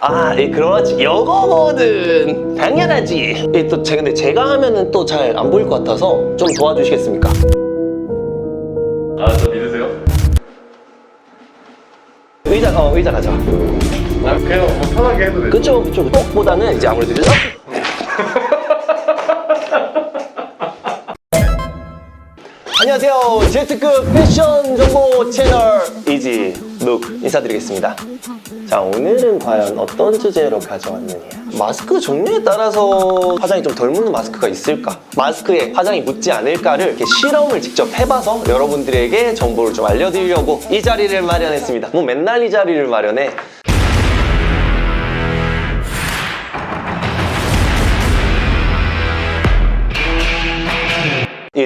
아, 예, 그렇지. 요거거든. 당연하지. 예, 또, 제, 근데 제가 하면은 또 잘 안 보일 것 같아서 좀 도와주시겠습니까? 아, 저 믿으세요? 의자, 어, 의자 가자. 아, 그냥 뭐 편하게 해도 돼요. 그쪽, 그쪽. 똑보다는 이제 아무래도 이제. 안녕하세요. 제트급 패션 정보 채널 이지 룩 인사드리겠습니다. 자, 오늘은 과연 어떤 주제로 가져왔느냐. 마스크 종류에 따라서 화장이 좀 덜 묻는 마스크가 있을까? 마스크에 화장이 묻지 않을까를 이렇게 실험을 직접 해봐서 여러분들에게 정보를 좀 알려드리려고 이 자리를 마련했습니다. 뭐 맨날 이 자리를 마련해.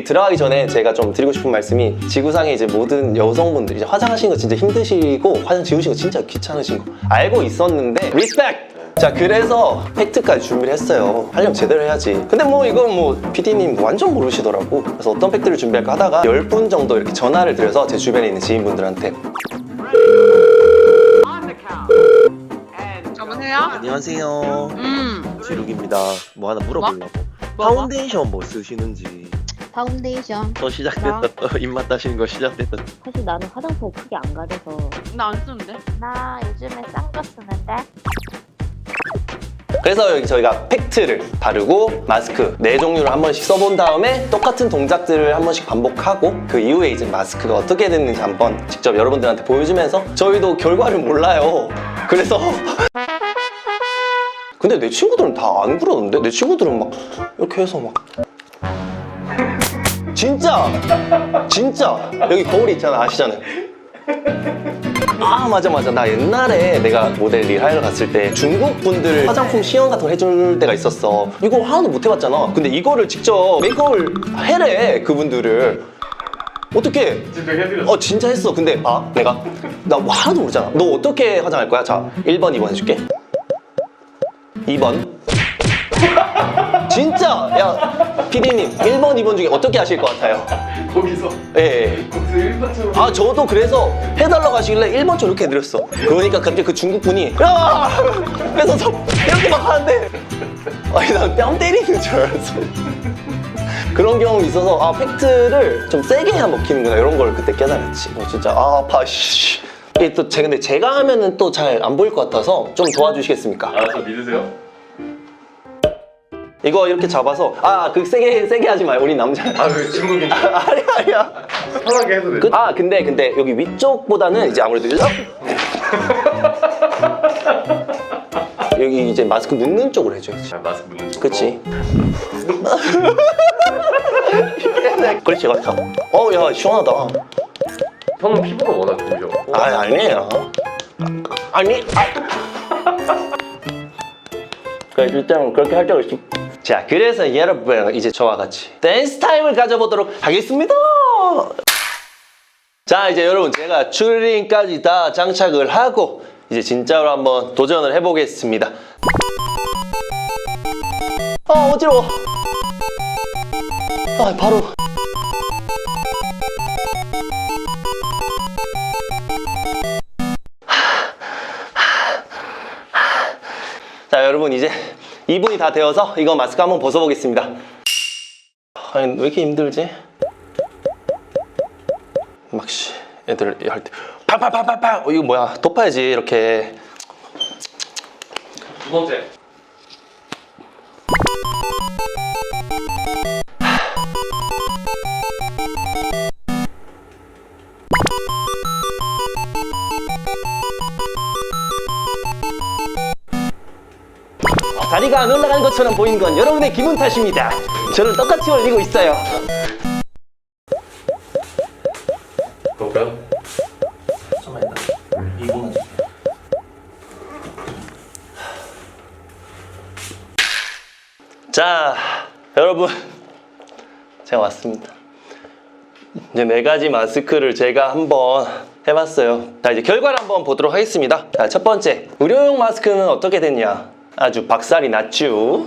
들어가기 전에 제가 좀 드리고 싶은 말씀이 지구상의 이제 모든 여성분들 이제 화장하시는 거 진짜 힘드시고 화장 지우시는 거 진짜 귀찮으신 거 알고 있었는데 리스펙! 자 그래서 팩트까지 준비를 했어요 하려면 제대로 해야지 근데 뭐 이건 뭐 PD님 완전 모르시더라고 그래서 어떤 팩트를 준비할까 하다가 10분 정도 이렇게 전화를 드려서 제 주변에 있는 지인분들한테 여보세요? 안녕하세요. 음. 지룩입니다. 뭐 하나 물어보려고. 뭐? 파운데이션 뭐 쓰시는지 파운데이션 또 시작됐다. 또 입맛 따시는 거 시작됐다. 사실 나는 화장품 크게 안 가려서 나 안 쓰는데? 나 요즘에 싼 거 쓰는데 그래서 여기 저희가 팩트를 바르고 마스크 네 종류를 한 번씩 써본 다음에 똑같은 동작들을 한 번씩 반복하고 그 이후에 이제 마스크가 어떻게 됐는지 한번 직접 여러분들한테 보여주면서 저희도 결과를 몰라요. 그래서 근데 내 친구들은 다 안 그러는데 내 친구들은 막 이렇게 해서 막 진짜! 진짜! 여기 거울이 있잖아 아시잖아요. 아 맞아 맞아. 나 옛날에 내가 모델 일 하러 갔을 때 중국 분들 화장품 시연 같은 거 해줄 때가 있었어. 이거 하나도 못 해봤잖아. 근데 이거를 직접 메이크업을 해래 그분들을. 어떻게 진짜 해드렸어. 어 진짜 했어. 근데 아 내가? 나 하나도 모르잖아. 너 어떻게 화장할 거야? 자 1번 2번 해줄게. 2번. 진짜! 야 PD님 1번 2번 중에 어떻게 하실 것 같아요 거기서, 예, 예. 거기서 일반적으로. 아 저도 그래서 해달라고 하시길래 1번 저렇게 해드렸어 그러니까 갑자기 그 중국 분이 야! 그래서 저 이렇게 막 하는데 아니 난 뺨 때리는 줄 알았어 그런 경험이 있어서 아 팩트를 좀 세게 해야 먹히는구나 이런 걸 그때 깨달았지 어, 진짜 아 아파 씨. 이게 또 제, 근데 제가 하면은 또 잘 안 보일 것 같아서 좀 도와주시겠습니까? 아, 저 믿으세요? 이거 이렇게 잡아서 아 그 세게 세게 하지 마요 우리 남자 아, 왜 중국인데? 아니야 아니야 편하게 해도 그- 돼요. 아 근데 근데 여기 위쪽보다는 이제 아무래도 이렇게 여기 이제 마스크 묻는 쪽으로 해줘야지 자, 마스크 묻는 쪽. 그치 그렇지 그렇지 어야 시원하다 형은 피부가 워낙 좋으셔. 아 아니에요 아니 아. 그래 일단 그렇게 할 때가 있어 자 그래서 여러분 이제 저와 같이 댄스 타임을 가져보도록 하겠습니다. 자 이제 여러분 제가 추리링까지 다 장착을 하고 이제 진짜로 한번 도전을 해보겠습니다. 아 어지러워. 아 바로. 자 여러분 이제 2분이 다 되어서 이거 마스크 한번 벗어보겠습니다 아니 왜 이렇게 힘들지? 막씨 애들 할때 팔팔팔팔팔 어, 이거 뭐야 덮어야지 이렇게 두 번째. 다리가 안 올라가는 것처럼 보이는 건 여러분의 기분 탓입니다. 저는 똑같이 올리고 있어요. 볼까요? 잠깐만 일단 이거만 줄게 자 여러분. 제가 왔습니다. 이제 네 가지 마스크를 제가 한번 해봤어요. 자 이제 결과를 한번 보도록 하겠습니다. 자, 첫 번째. 의료용 마스크는 어떻게 됐냐 아주 박살이 났죠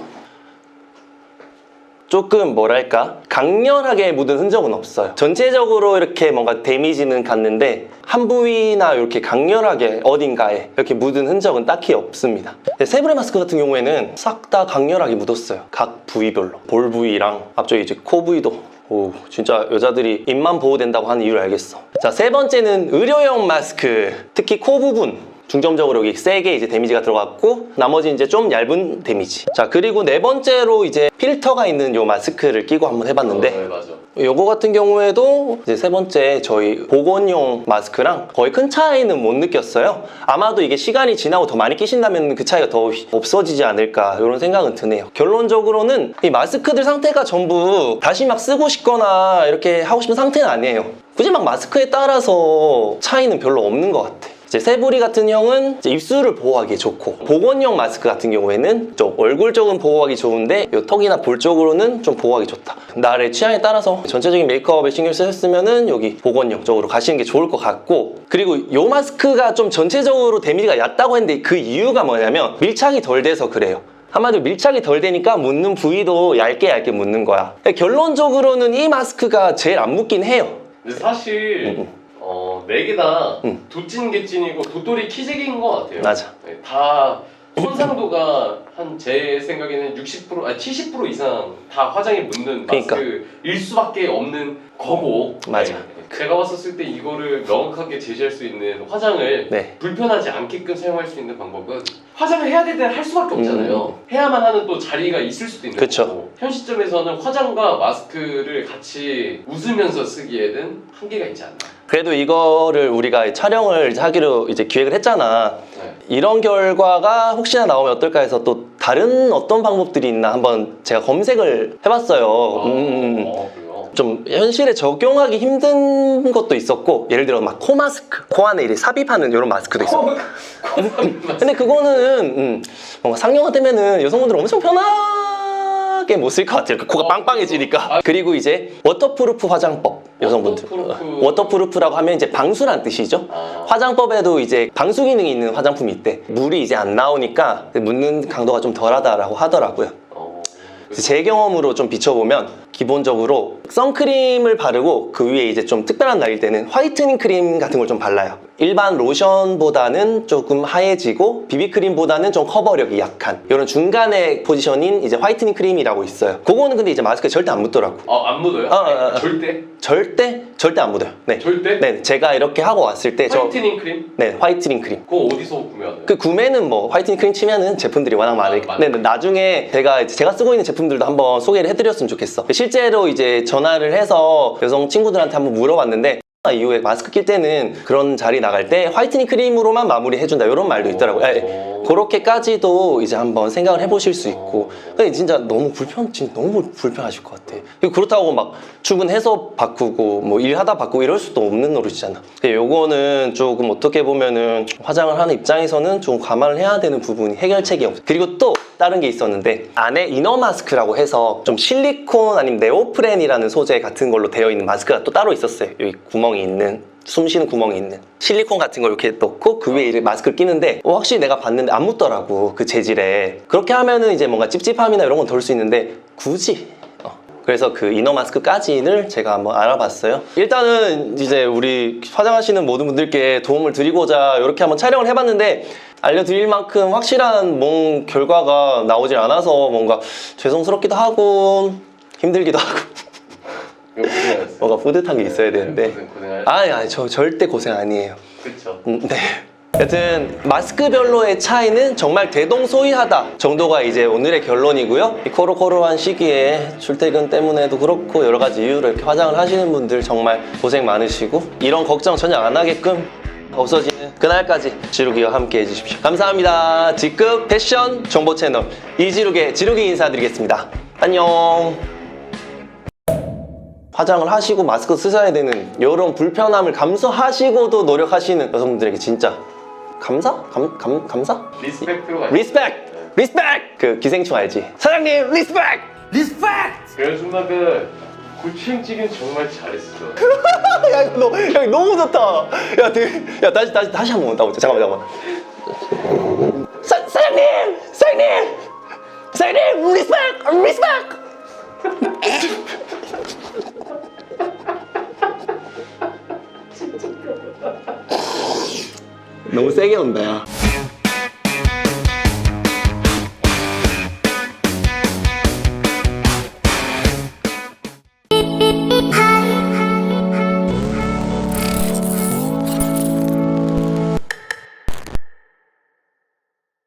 조금 뭐랄까 강렬하게 묻은 흔적은 없어요 전체적으로 이렇게 뭔가 데미지는 갔는데 한 부위나 이렇게 강렬하게 어딘가에 이렇게 묻은 흔적은 딱히 없습니다. 세브레 마스크 같은 경우에는 싹 다 강렬하게 묻었어요. 각 부위별로. 볼 부위랑 앞쪽에 이제 코 부위도 오, 진짜 여자들이 입만 보호된다고 하는 이유를 알겠어. 자, 세 번째는 의료용 마스크. 특히 코 부분. 중점적으로 여기 세게 이제 데미지가 들어갔고 나머지 이제 좀 얇은 데미지. 자, 그리고 네 번째로 이제 필터가 있는 요 마스크를 끼고 한번 해봤는데 네, 맞아. 요거 같은 경우에도 이제 세 번째 저희 보건용 마스크랑 거의 큰 차이는 못 느꼈어요. 아마도 이게 시간이 지나고 더 많이 끼신다면 그 차이가 더 없어지지 않을까 이런 생각은 드네요. 결론적으로는 이 마스크들 상태가 전부 다시 막 쓰고 싶거나 이렇게 하고 싶은 상태는 아니에요. 굳이 막 마스크에 따라서 차이는 별로 없는 것 같아. 이제 세부리 같은 형은 입술을 보호하기 좋고 보건용 마스크 같은 경우에는 좀 얼굴 쪽은 보호하기 좋은데 요 턱이나 볼 쪽으로는 좀 보호하기 좋다. 나의 취향에 따라서 전체적인 메이크업에 신경 쓰셨으면은 여기 보건용 쪽으로 가시는 게 좋을 것 같고 그리고 요 마스크가 좀 전체적으로 데미지가 얕다고 했는데 그 이유가 뭐냐면 밀착이 덜 돼서 그래요. 한마디로 밀착이 덜 되니까 묻는 부위도 얇게 얇게 묻는 거야. 결론적으로는 이 마스크가 제일 안 묻긴 해요. 근데 사실 음, 어, 네 개다 음. 도찐 개찐이고 도토리 키재기인 것 같아요. 맞아. 네, 다 손상도가 한 제 생각에는 60% 아니 70% 이상 다 화장에 묻는 그러니까. 마스크일 수밖에 없는 거고. 맞아. 네. 제가 봤었을 때 이거를 명확하게 제시할 수 있는 화장을 네. 불편하지 않게끔 사용할 수 있는 방법은 화장을 해야 될때할 수밖에 없잖아요. 해야만 하는 또 자리가 있을 수도 있는 음. 그쵸. 거고. 현 시점에서는 화장과 마스크를 같이 웃으면서 쓰기에는 한계가 있지 않나. 그래도 이거를 우리가 촬영을 하기로 이제 기획을 했잖아. 네. 이런 결과가 혹시나 나오면 어떨까 해서 또 다른 어떤 방법들이 있나 한번 제가 검색을 해봤어요. 어, 음, 음, 음. 어. 좀 현실에 적용하기 힘든 것도 있었고 예를 들어 막 코 마스크, 코 안에 이렇게 삽입하는 이런 마스크도. 요 근데 그거는 음, 뭔가 상용화 되면은 여성분들 엄청 편하게 못 쓸 것 같아요. 그 코가 어, 빵빵해지니까. 아. 그리고 이제 워터프루프 화장법 여성분들. 워터프루프. 워터프루프라고 하면 이제 방수란 뜻이죠. 아. 화장법에도 이제 방수 기능이 있는 화장품이 있대. 물이 이제 안 나오니까 묻는 강도가 좀 덜하다라고 하더라고요. 어. 제 경험으로 좀 비춰보면 기본적으로 선크림을 바르고 그 위에 이제 좀 특별한 날일 때는 화이트닝 크림 같은 걸 좀 발라요. 일반 로션보다는 조금 하얘지고 비비크림보다는 좀 커버력이 약한 이런 중간의 포지션인 이제 화이트닝 크림이라고 있어요. 그거는 근데 이제 마스크에 절대 안 묻더라고. 아, 안 묻어요? 어, 어, 어. 절대? 절대 절대 안 묻어요. 네. 절대? 네, 제가 이렇게 하고 왔을 때 저 화이트닝 크림? 네, 화이트닝 크림. 그거 어디서 구매하나요? 그 구매는 뭐 화이트닝 크림 치면은 제품들이 워낙 많으니까. 아, 네, 네, 나중에 제가 이제 제가 쓰고 있는 제품들도 한번 소개를 해드렸으면 좋겠어. 실제로 이제 전화를 해서 여성 친구들한테 한번 물어봤는데 이후에 마스크 낄 때는 그런 자리 나갈 때 화이트닝 크림으로만 마무리 해준다 이런 말도 있더라고요. 그렇게까지도 이제 한번 생각을 해보실 수 있고 근데 진짜 너무 불편 진짜 너무 불편하실 것 같아. 그리고 그렇다고 막 출근해서 바꾸고 뭐 일하다 바꾸고 이럴 수도 없는 노릇이잖아. 근데 요거는 조금 어떻게 보면은 화장을 하는 입장에서는 좀 감안을 해야 되는 부분이 해결책이 없어. 그리고 또 다른 게 있었는데 안에 이너 마스크라고 해서 좀 실리콘 아니면 네오프렌이라는 소재 같은 걸로 되어 있는 마스크가 또 따로 있었어요. 여기 구멍이 있는 숨 쉬는 구멍이 있는 실리콘 같은 걸 이렇게 넣고 그 위에 마스크를 끼는데 어, 확실히 내가 봤는데 안 묻더라고 그 재질에 그렇게 하면은 이제 뭔가 찝찝함이나 이런 건 덜 수 있는데 굳이 어. 그래서 그 이너 마스크까지를 제가 한번 알아봤어요. 일단은 이제 우리 화장하시는 모든 분들께 도움을 드리고자 이렇게 한번 촬영을 해봤는데 알려드릴 만큼 확실한 뭔 결과가 나오질 않아서 뭔가 죄송스럽기도 하고 힘들기도 하고. 뭔가 뿌듯한 게 있어야 되는데 고생. 아니 아니 저 절대 고생 아니에요. 그쵸. 음, 네. 여튼 마스크별로의 차이는 정말 대동소이하다 정도가 이제 오늘의 결론이고요. 이 코로코로한 시기에 출퇴근 때문에도 그렇고 여러 가지 이유로 이렇게 화장을 하시는 분들 정말 고생 많으시고 이런 걱정 전혀 안 하게끔 없어지는 그날까지 지루기와 함께 해주십시오. 감사합니다. 직급 패션 정보 채널 이지룩의 지룩이 인사드리겠습니다. 안녕. 화장을 하시고 마스크 쓰셔야 되는 이런 불편함을 감수하시고도 노력하시는 여성분들에게 진짜 감사? 감, 감, 감사? 리스펙트로 가요. 리스펙! 리스펙! 그 기생충 알지? 사장님 리스펙! 그래서 그 고추행찌개는 정말 잘했어. 야 이거 너, 야, 이거 너무 좋다 야, 되게, 야 다시 다시 다시 한 번 나보자 잠깐만 잠깐만 사, 사장님! 사장님! 사장님 리스펙! 리스펙! 너무 세게 온다 야.